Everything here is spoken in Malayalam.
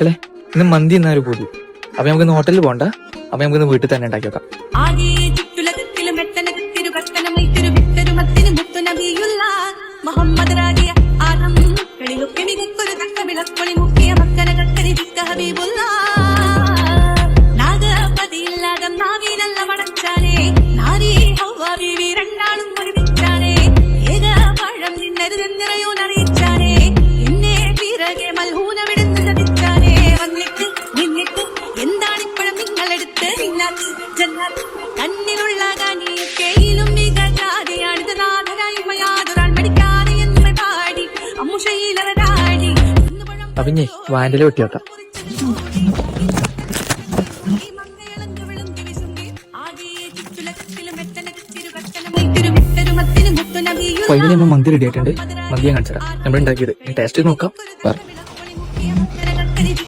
മക്കളെ ഇന്ന് മന്തി എന്നാ ഒരു പൂതി. അപ്പൊ നമുക്ക് ഇന്ന് ഹോട്ടലിൽ പോണ്ട. അപ്പൊ നമുക്ക് ഇന്ന് വീട്ടിൽ തന്നെ ഉണ്ടാക്കി വെക്കാം. എന്താണിപ്പോഴും നിങ്ങളെടുത്ത്? ഇന്നാത്ത് ജന്നാത്ത് കണ്ണിലുള്ള കനി കയ്യിലും മികജാതിയാണിത് നാഥരായ്മ യാതൊരാൾ മടിക്കാതെ എന്ന് പാടി. അമ്മുഷയിലവരാടി അപ്പൊ വാൻഡിലെ വാൻഡിൽ വെട്ടി വെക്കാം ഫൈനലി നമ്മൾ മന്തി റെഡി ആയിട്ടുണ്ട്. മന്തി ഞാൻ കാണിച്ചത് നമ്മൾ ഉണ്ടാക്കിയത് ടേസ്റ്റ് നോക്കാം.